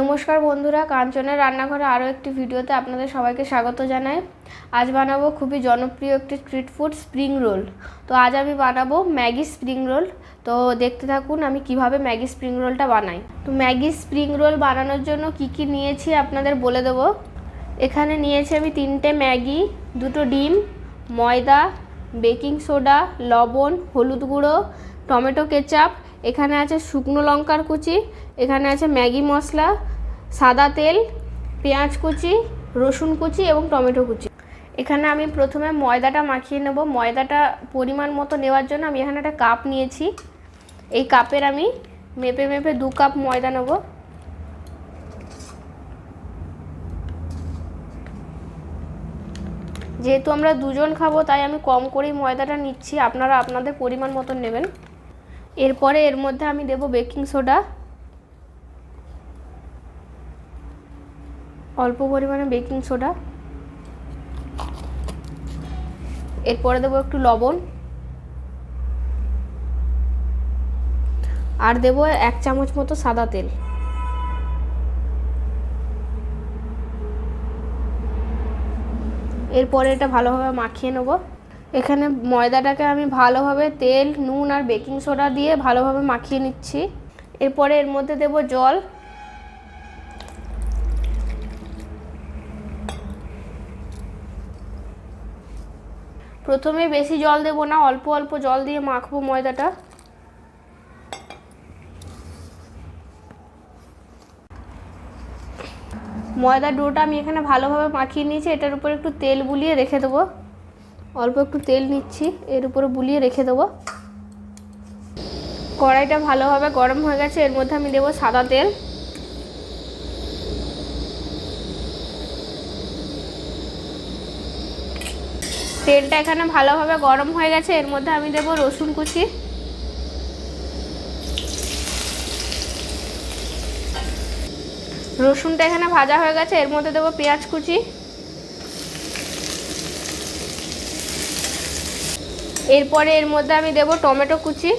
নমস্কার বন্ধুরা, কাঞ্চনের রান্নাঘরে আরও একটি ভিডিওতে আপনাদের সবাইকে স্বাগত জানাই। আজ বানাবো খুবই জনপ্রিয় একটি স্ট্রিট ফুড স্প্রিং রোল তো আজ আমি বানাবো ম্যাগি স্প্রিং রোল তো দেখতে থাকুন আমি কীভাবে ম্যাগি স্প্রিং রোলটা বানাই। তো ম্যাগি স্প্রিং রোল বানানোর জন্য কি কি নিয়েছি আপনাদের বলে দেবো। এখানে নিয়েছি আমি তিনটে ম্যাগি, দুটো ডিম, ময়দা, বেকিং সোডা, লবণ, হলুদ গুঁড়ো, টমেটো কেচাপ এখানে আছে শুকনো লঙ্কার কুচি, এখানে আছে ম্যাগি মশলা, সাদা তেল, পেঁয়াজ কুচি, রসুন কুচি এবং টমেটো কুচি। এখানে আমি প্রথমে ময়দাটা মাখিয়ে নেব। ময়দাটা পরিমাণ মতো নেওয়ার জন্য আমি এখানে একটা কাপ নিয়েছি। এই কাপের আমি মেপে মেপে দু কাপ ময়দা নেব। যেহেতু আমরা দুজন খাব, তাই আমি কম করেই ময়দাটা নিচ্ছি। আপনারা আপনাদের পরিমাণ মতন নেবেন। এরপরে এর মধ্যে আমি দেব বেকিং সোডা। অল্প পরিমাণে বেকিং সোডা। এরপরে দেবো একটু লবণ। আর দেবো এক চামচ মতো সাদা তেল। এরপরে এটা ভালোভাবে মাখিয়ে নেব। এখানে ময়দাটাকে আমি ভালোভাবে তেল, নুন আর বেকিং সোডা দিয়ে ভালোভাবে মাখিয়ে নিচ্ছি। এরপরে এর মধ্যে দেব জল। প্রথমে বেশি জল দেব না, অল্প অল্প জল দিয়ে মাখবো ময়দাটা। ময়দা ডোটা আমি এখানে ভালোভাবে মাখিয়ে নিয়েছি, এটার উপর একটু তেল বুলিয়ে রেখে দেবো। অল্প একটু তেল নিচ্ছি, এর উপরে বুলিয়ে রেখে দেবো। কড়াইটা ভালোভাবে গরম হয়ে গেছে, এর মধ্যে আমি দেবো সাদা তেল। তেলটা এখানে ভালোভাবে গরম হয়ে গেছে, এর মধ্যে আমি দেবো রসুন কুচি। রসুনটা এখানে ভাজা হয়ে গেছে, এর মধ্যে দেবো পেঁয়াজ কুচি। এরপরে এর মধ্যে আমি দেব টমেটো কুচি।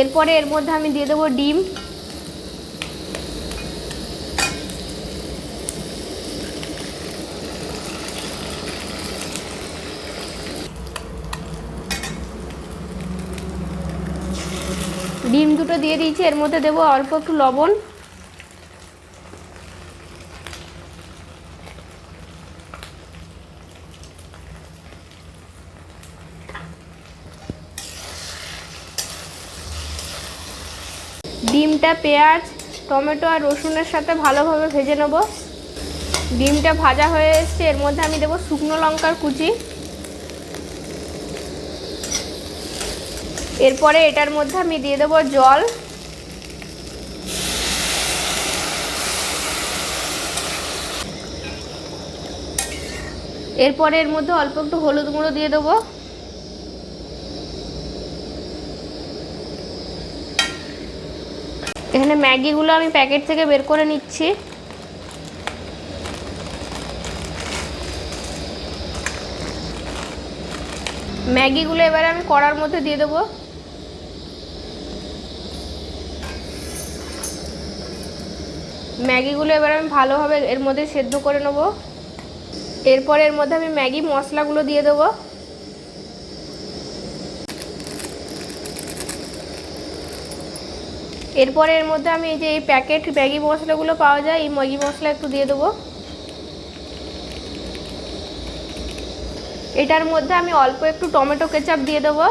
এরপরে এর মধ্যে আমি দিয়ে দেবো ডিম। ডিম দুটো দিয়ে দিয়েছি, এর মধ্যে দেবো অল্প একটু লবণ। ডিমটা, পেঁয়াজ, টমেটো আর রসুনের সাথে ভালোভাবে ভেজে নেব। ডিমটা ভাজা হয়ে এসছে, এর মধ্যে আমি দেবো শুকনো লঙ্কার কুচি। এরপরে এটার মধ্যে আমি দিয়ে দেবো জল। এরপরে এর মধ্যে অল্প একটু হলুদ গুঁড়ো দিয়ে দেবো। এখানে ম্যাগিগুলো আমি প্যাকেট থেকে বের করে নিচ্ছি। ম্যাগিগুলো এবারে আমি কড়ার মধ্যে দিয়ে দেবো। ম্যাগিগুলো এবার আমি ভালোভাবে এর মধ্যে সেদ্ধ করে নেব। এরপর এর মধ্যে আমি ম্যাগি মশলাগুলো দিয়ে দেবো। এরপরে এর মধ্যে আমি এই যে এই প্যাকেট ম্যাগি মশলাগুলো পাওয়া যায়, এই ম্যাগি মশলা একটু দিয়ে দেবো। এটার মধ্যে আমি অল্প একটু টমেটো কেচাপ দিয়ে দেবো।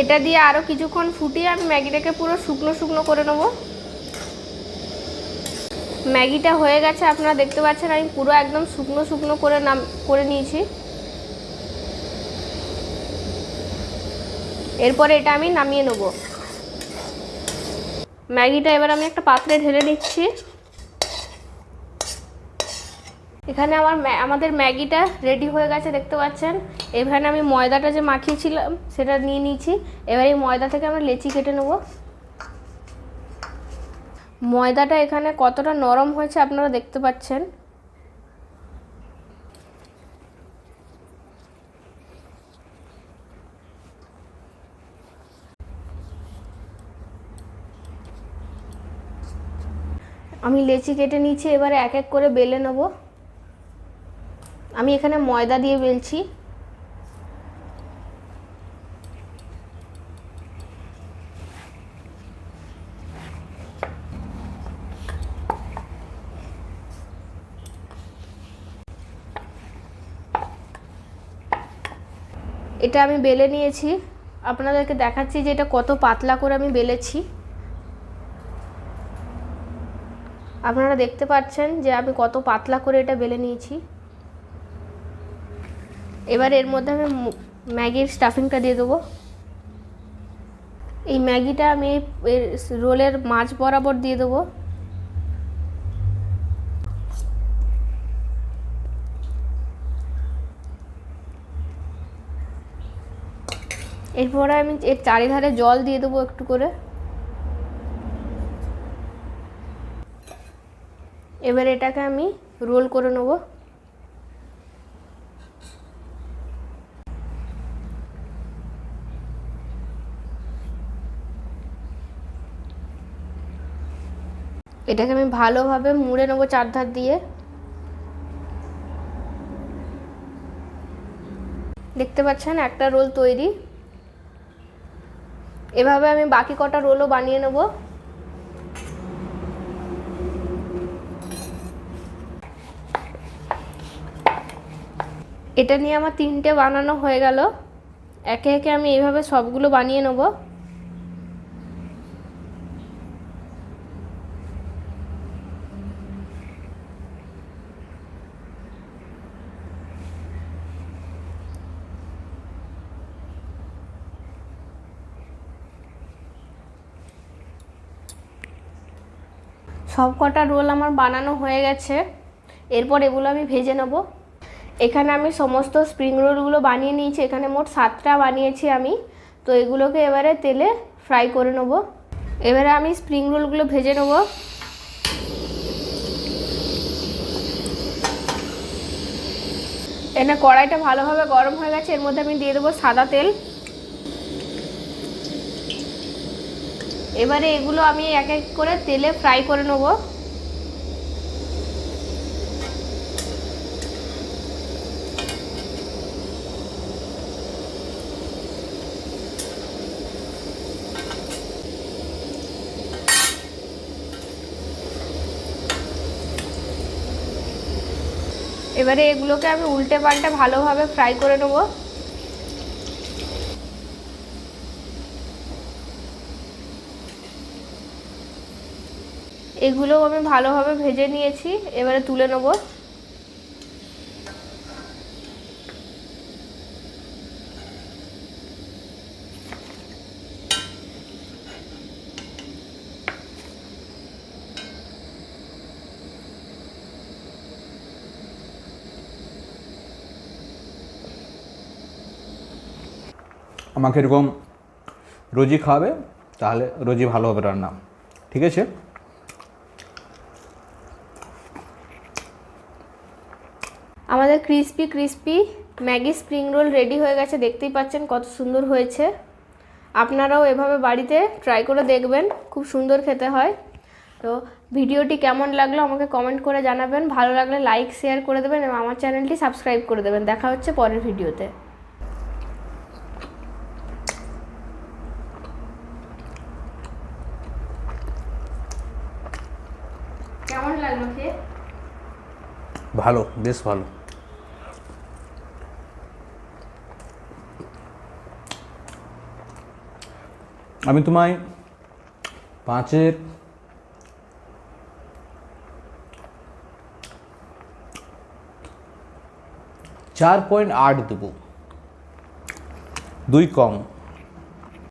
এটা দিয়ে আরও কিছুক্ষণ ফুটিয়ে আমি ম্যাগিটাকে পুরো শুকনো শুকনো করে নেব। ম্যাগিটা হয়ে গেছে, আপনারা দেখতে পাচ্ছেন, আমি পুরো একদম শুকনো শুকনো করে নাম, করে নিয়েছি। এরপরে এটা আমি নামিয়ে নেব। ম্যাগিটা এবার আমি একটা পাত্রে ঢেলে নিচ্ছি এখানে আমার আমাদের ম্যাগিটা রেডি হয়ে গেছে, দেখতে পাচ্ছেন? এখানে আমি ময়দাটা যে মাখিয়েছিলাম, সেটা নিয়ে নিয়েছি। এবার এই ময়দা থেকে আমরা লেচি কেটে নেব। ময়দাটা এখানে কতটা নরম হয়েছে আপনারা দেখতে পাচ্ছেন। আমি লেচি কেটে নিচ্ছি এবারে এক এক করে বেলে নেব। আমি এখানে ময়দা দিয়ে বেলছি। এটা আমি বেলে নিয়েছি। আপনাদেরকে দেখাচ্ছি যে এটা কত পাতলা করে আমি বেলেছি। আপনারা দেখতে পাচ্ছেন যে আমি কত পাতলা করে এটা বেলে নিয়েছি। এবার এর মধ্যে আমি ম্যাগির স্টাফিংটা দিয়ে দেবো। এই ম্যাগিটা আমি এর রোলের মাছ বরাবর দিয়ে দেবো। এরপরে আমি এর চারিধারে জল দিয়ে দেবো একটু করে। এবার এটাকে আমি রোল করে নেব। এটাকে আমি ভালোভাবে মুড়ে নেব চারধার দিয়ে। দেখতে পাচ্ছেন একটা রোল তৈরি। এভাবে আমি বাকি কটা রোলও বানিয়ে নেব। এটা নিয়ে আমার তিনটে বানানো হয়ে গেল। একে একে আমি এইভাবে সবগুলো বানিয়ে নেব। সব কটা রোল আমার বানানো হয়ে গেছে। এরপর এগুলো আমি ভেজে নেব। এখানে আমি সমস্ত স্প্রিং রোলগুলো বানিয়ে নিয়েছি। এখানে মোট সাতটা বানিয়েছি আমি। তো এগুলোকে এবারে তেলে ফ্রাই করে নেব। এবারে আমি স্প্রিং রোলগুলো ভেজে নেব। এখানে কড়াইটা ভালোভাবে গরম হয়ে গেছে। এর মধ্যে আমি দিয়ে দেবো সাদা তেল। এবারে এগুলো আমি এক এক করে তেলে ফ্রাই করে নেব। এবারে এগুলোকে আমি উল্টে পাল্টে ভালোভাবে ফ্রাই করে নেব। এগুলোও আমি ভালোভাবে ভেজে নিয়েছি, এবারে তুলে নেব। আমাকে এরকম রোজই খাওয়াবে, তাহলে রোজই ভালো হবে রান্না। ঠিক আছে? আমাদের crispy crispy Maggi spring roll ready হয়ে গেছে, দেখতেই পাচ্ছেন কত সুন্দর হয়েছে। আপনারাও এভাবে বাড়িতে ট্রাই করে দেখবেন, খুব সুন্দর খেতে হয়। তো ভিডিওটি কেমন লাগল আমাকে কমেন্ট করে জানাবেন, ভালো লাগলে লাইক শেয়ার করে দেবেন এবং আমার চ্যানেলটি সাবস্ক্রাইব করে দেবেন। দেখা হচ্ছে পরের ভিডিওতে কেমন লাগল খেয়ে ভালো বেশ ভালো। আমি তোমায় পাঁচের চার পয়েন্ট আট দেবো। দুই কম।